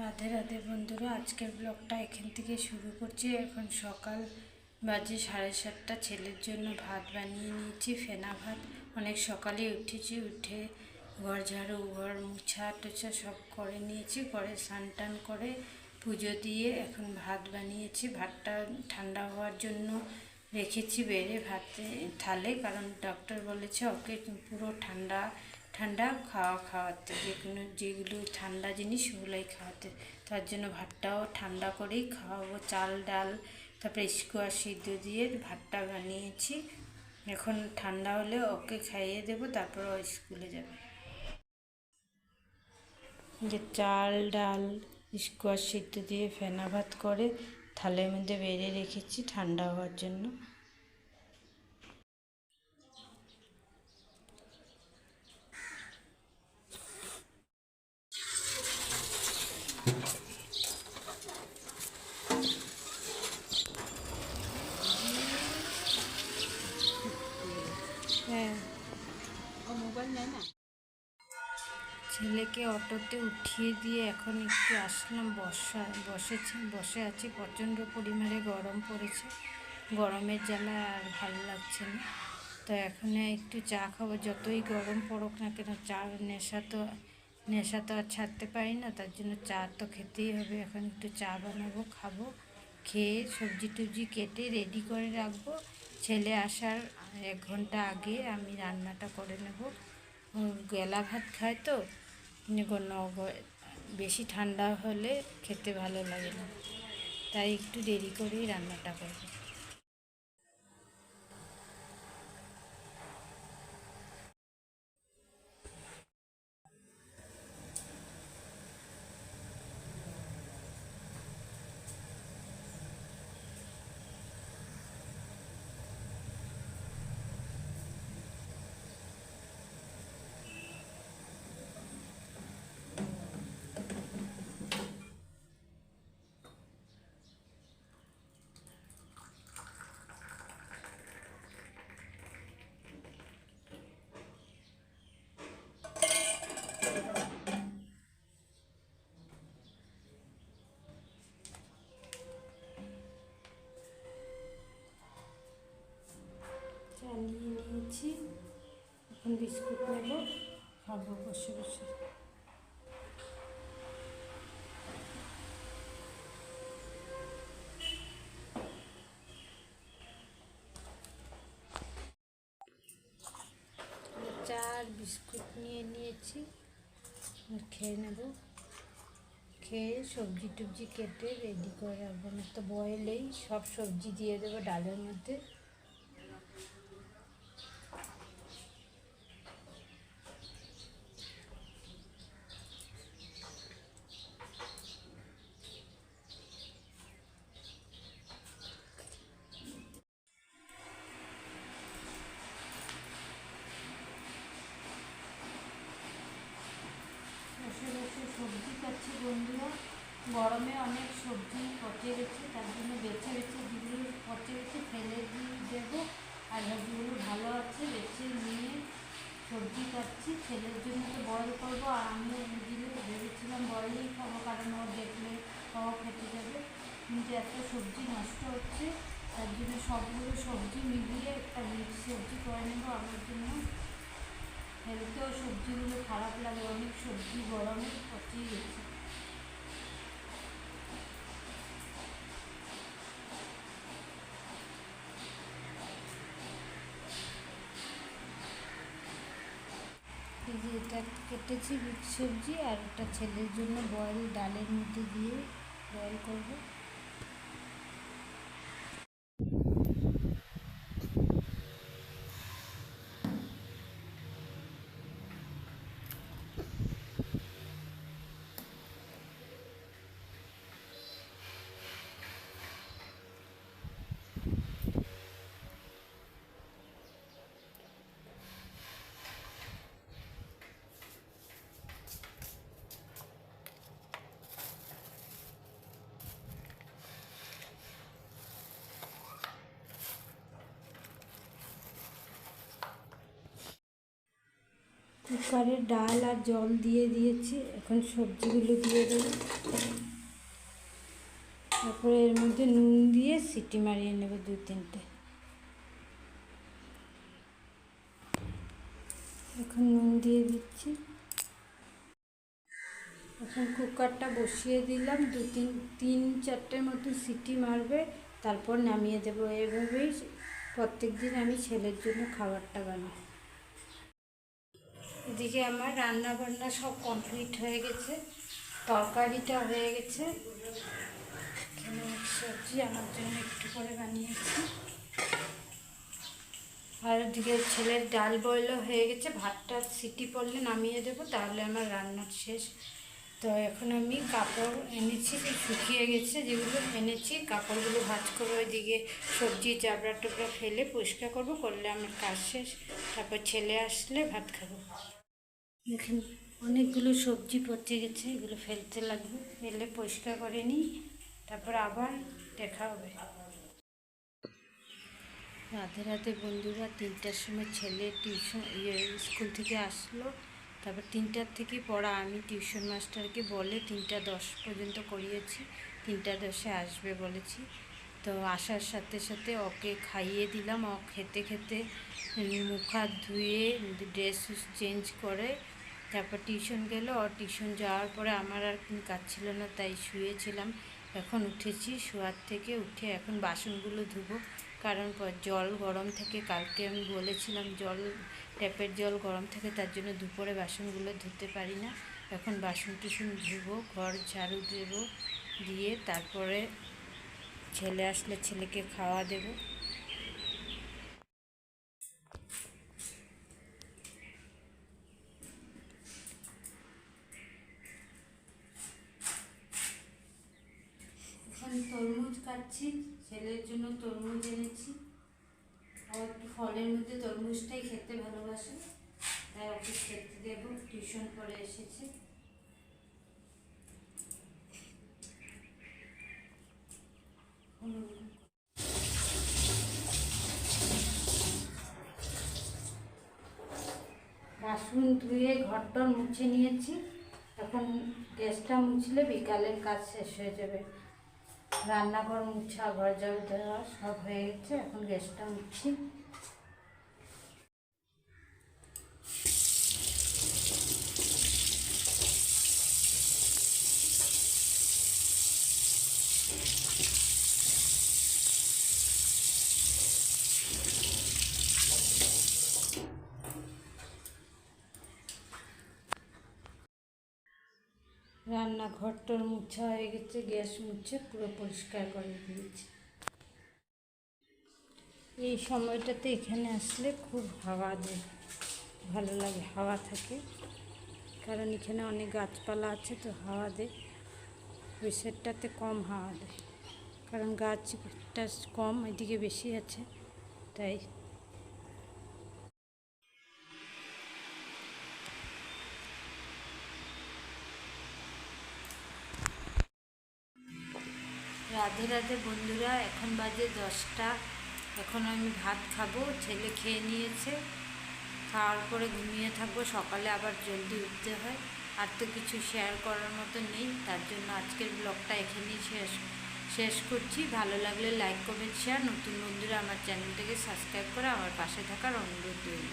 রাধে রাধে বন্ধুরা, আজকের ব্লগটা এখান থেকে শুরু করছি। এখন সকাল বাজে সাড়ে সাতটা। ছেলের জন্য ভাত বানিয়ে নিয়েছি, ফেনা ভাত। অনেক সকালে উঠেছি, উঠে ঘর ঝাড়ু, ঘর মুছা টুছা সব করে নিয়েছি, করে স্নান টান করে পুজো দিয়ে এখন ভাত বানিয়েছি। ভাতটা ঠান্ডা হওয়ার জন্য রেখেছি, বেড়ে ভাতে থালে, কারণ ডক্টর বলেছে ওকে পুরো ঠান্ডা ঠান্ডা খাওয়া খাওয়াতে যে কোনো যেগুলো ঠান্ডা জিনিস সেগুলোই খাওয়াতে। তার জন্য ভাতটাও ঠান্ডা করেই খাওয়াবো। চাল, ডাল, তারপরে স্কোয়ার সিদ্ধ দিয়ে ভাতটা বানিয়েছি। এখন ঠান্ডা হলে ওকে খাইয়ে দেবো, তারপর ও স্কুলে যাবে। যে চাল, ডাল, স্কোয়ার সিদ্ধ দিয়ে ফেনা ভাত করে থালের মধ্যে বেড়ে রেখেছি ঠান্ডা হওয়ার জন্য হ্যাঁ ছেলেকে অটোতে উঠিয়ে দিয়ে এখন একটু আসলাম। বসা, বসেছি, বসে আছি। প্রচণ্ড পরিমাণে গরম পড়েছে। গরমের জ্বালা আর ভালো লাগছে না। তো এখন একটু চা খাব। যতই গরম পড়ুক না কেন, চা নেশা তো নেশা তো আর ছাড়তে পারি না। তার জন্য চা তো খেতেই হবে। এখন একটু চা বানাবো, খাব, খেয়ে সবজি টবজি কেটে রেডি করে রাখব। ছেলে আসার এক ঘণ্টা আগে আমি রান্নাটা করে নেব। গেলা ভাত খায় তো? বেশি ঠান্ডা হলে খেতে ভালো লাগে না। তাই একটু দেরি করেই রান্নাটা করব। বিস্কুট নেব, খাব, বসে বসে। চা আর বিস্কুট নিয়ে নিয়েছি খেয়ে নেব। খেয়ে সবজি টবজি কেটে রেডি করে রাখব, না তো বয়েলেই সব সবজি দিয়ে দেবো ডালের মধ্যে বসে বসে সবজি কাটছি বন্ধুরা গরমে অনেক সবজি পচে গেছে তার জন্য বেছে বেছে যেগুলো পচে গেছে ফেলে দিয়ে দেবো আর যেগুলো ভালো আছে বেছে নিয়ে সবজি কাটছি ছেলের জন্য তো বয়েল করব, আর আমিও নিজেও ভেবেছিলাম বয়েলই খাব, কারণ ও দেখলে খাওয়া খেতে যাবে। কিন্তু এত সবজি নষ্ট হচ্ছে, তার জন্য সবগুলো সবজি মিলিয়ে একটা মিক্স সবজি করে নেব আমার জন্য। হেলথেও সবজিগুলো খারাপ লাগে, অনেক সবজি গরমে পচিয়ে গেছে এই যে এটা কেটেছি বিট সবজি আর একটা ছেলের জন্য বয়েল ডালের মধ্যে দিয়ে বয়েল করব। কুকারে ডাল আর জল দিয়ে দিয়েছি। এখন সবজিগুলো দিয়ে দেবো। তারপরে এর মধ্যে নুন দিয়ে সিটি মারিয়ে নেব দু তিনটে। এখন নুন দিয়ে দিচ্ছি। এখন কুকারটা বসিয়ে দিলাম। দু তিন তিন চারটের মতো সিটি মারবে। তারপর নামিয়ে দেবো। এভাবেই প্রত্যেক দিন আমি ছেলের জন্য খাবারটা বানাই। এদিকে আমার রান্না বান্না সব কমপ্লিট হয়ে গেছে, তরকারিটা হয়ে গেছে। এখানে সবজি আমার জন্য একটু করে বানিয়েছি। আর ওদিকে ছেলের ডাল বয়লও হয়ে গেছে, ভাতটা সিটি পড়লে নামিয়ে দেবো, তাহলে আমার রান্না শেষ। তো এখন আমি কাপড় এনেছি শুকিয়ে গেছে। যেগুলো এনেছি, কাপড়গুলো ভাজ করে ওইদিকে সবজি, চাবড়া টুবড়া ফেলে পরিষ্কার করব, করলে আমার কাজ শেষ। তারপর ছেলে আসলে ভাত খাব। দেখেন, অনেকগুলো সবজি পচে গেছে, এগুলো ফেলতে লাগবে। ফেলে পরিষ্কার করে নিই, তারপর আবার দেখা হবে। রাতে রাতে বন্ধুরা, তিনটার সময় ছেলে টিউশন ইয়ে স্কুল থেকে আসলো। তারপর তিনটার থেকে পড়া, আমি টিউশন মাস্টারকে বলে তিনটা দশ পর্যন্ত করিয়েছি, তিনটা দশে আসবে বলেছি। তো আসার সাথে সাথে ওকে খাইয়ে দিলাম, ও খেতে খেতে মুখ হাত ধুয়ে ড্রেস চেঞ্জ করে, তারপর টিউশন গেল। আর টিউশন যাওয়ার পরে আমার আর কাজ ছিল না, তাই শুয়েছিলাম। এখন উঠেছি, শোয়ার থেকে উঠে এখন বাসনগুলো ধুবো। কারণ জল গরম থেকে কালকে আমি বলেছিলাম জল, ট্যাপের জল গরম থেকে তার জন্য দুপুরে বাসনগুলো ধুতে পারি না। এখন বাসন টুসন ধুবো, ঘর ঝাড়ু দেবো, দিয়ে তারপরে ছেলে আসলে ছেলেকে খাওয়া দেবো। এখন তরমুজ কাটছি, ছেলের জন্য তরমুজ এনেছি। ও একটু ফলের মধ্যে তরমুজটাই খেতে ভালোবাসে। তাই ওকে খেতে দেবো, টিউশন পরে এসেছে। বাসন ধুয়ে ঘরটা মুছে নিয়েছি। এখন গ্যাসটা মুছলে বিকালের কাজ শেষ হয়ে যাবে। রান্নাঘর মুছা ঘর জল দেওয়া সব হয়ে গেছে এখন গ্যাসটা মুছছি রান্নাঘরটার মুছা হয়ে গেছে, গ্যাস মুছে পুরো পরিষ্কার করে দিয়েছি। এই সময়টাতে এখানে আসলে খুব হাওয়া দেয় ভালো লাগে, হাওয়া থাকে। কারণ এখানে অনেক গাছপালা আছে তো হাওয়া দেয় ওই কম হাওয়া দেয় কারণ গাছটা কম, এদিকে বেশি আছে, তাই রাধে রাধে বন্ধুরা, এখন বাজে দশটা। এখন আমি ভাত খাব, ছেলে খেয়ে নিয়েছে। খাওয়ার পরে ঘুমিয়ে থাকব, সকালে আবার জলদি উঠতে হয়। আর তো কিছু শেয়ার করার মতো নেই, তার জন্য আজকের ব্লগটা এখানেই শেষ। শেষ করছি। ভালো লাগলে লাইক কমেন্ট শেয়ার নতুন বন্ধুরা, আমার চ্যানেলটাকে সাবস্ক্রাইব করে। আমার পাশে থাকার অনুরোধ রইল।